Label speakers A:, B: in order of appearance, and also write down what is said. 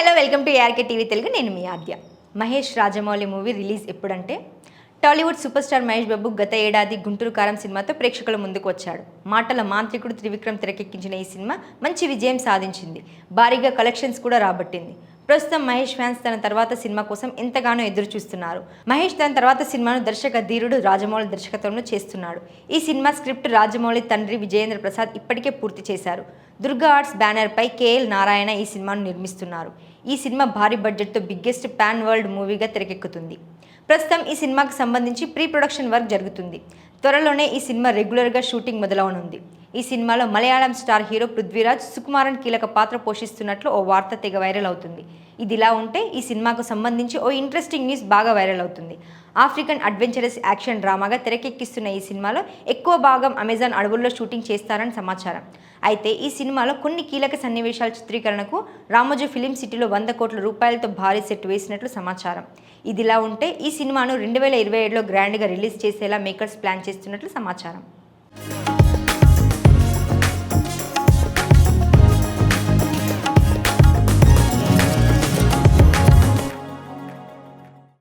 A: Hello welcome to ARK TV Telugu. నేను మీ Aadya. Mahesh Rajamouli movie release ఎప్పుడంటే Tollywood super star Mahesh Babu గత ఏడాది గుంటూరు కారం సినిమాతో ప్రేక్షకుల ముందుకు వచ్చాడు. మాటల మాంత్రికుడు త్రివిక్రమ్ తెరకెక్కించిన ఈ సినిమా మంచి విజయం సాధించింది. భారీగా కలెక్షన్స్ కూడా రాబట్టింది. ప్రస్తుతం మహేష్ ఫ్యాన్స్ తన తర్వాత సినిమా కోసం ఎంతగానో ఎదురు చూస్తున్నారు మహేష్ తన తర్వాత సినిమాను దర్శక ధీరుడు రాజమౌళి దర్శకత్వంలో చేస్తున్నాడు. ఈ సినిమా స్క్రిప్ట్ రాజమౌళి తండ్రి విజయేంద్ర ప్రసాద్ ఇప్పటికే పూర్తి చేశారు. దుర్గా ఆర్ట్స్ బ్యానర్పై కేఎల్ నారాయణ ఈ సినిమాను నిర్మిస్తున్నారు. ఈ సినిమా భారీ బడ్జెట్తో బిగ్గెస్ట్ పాన్ వరల్డ్ మూవీగా తెరకెక్కుతుంది. ప్రస్తుతం ఈ సినిమాకు సంబంధించి ప్రీ ప్రొడక్షన్ వర్క్ జరుగుతుంది. త్వరలోనే ఈ సినిమా రెగ్యులర్గా షూటింగ్ మొదలవనుంది. ఈ సినిమాలో మలయాళం స్టార్ హీరో పృథ్వీరాజ్ సుకుమారన్ కీలక పాత్ర పోషిస్తున్నట్లు ఓ వార్త తెగ వైరల్ అవుతుంది. ఇదిలా ఉంటే ఈ సినిమాకు సంబంధించి ఓ ఇంట్రెస్టింగ్ న్యూస్ బాగా వైరల్ అవుతుంది. ఆఫ్రికన్ అడ్వెంచరస్ యాక్షన్ డ్రామాగా తెరకెక్కిస్తున్న ఈ సినిమాలో ఎక్కువ భాగం అమెజాన్ అడవుల్లో షూటింగ్ చేస్తారని సమాచారం. అయితే ఈ సినిమాలో కొన్ని కీలక సన్నివేశాల చిత్రీకరణకు రామోజీ ఫిలిం సిటీలో వంద కోట్ల రూపాయలతో భారీ సెట్ వేసినట్లు సమాచారం. ఇదిలా ఉంటే ఈ సినిమాను రెండు వేల ఇరవై ఏడులో గ్రాండ్గా రిలీజ్ చేసేలా మేకర్స్ ప్లాన్ చేస్తున్నట్లు సమాచారం.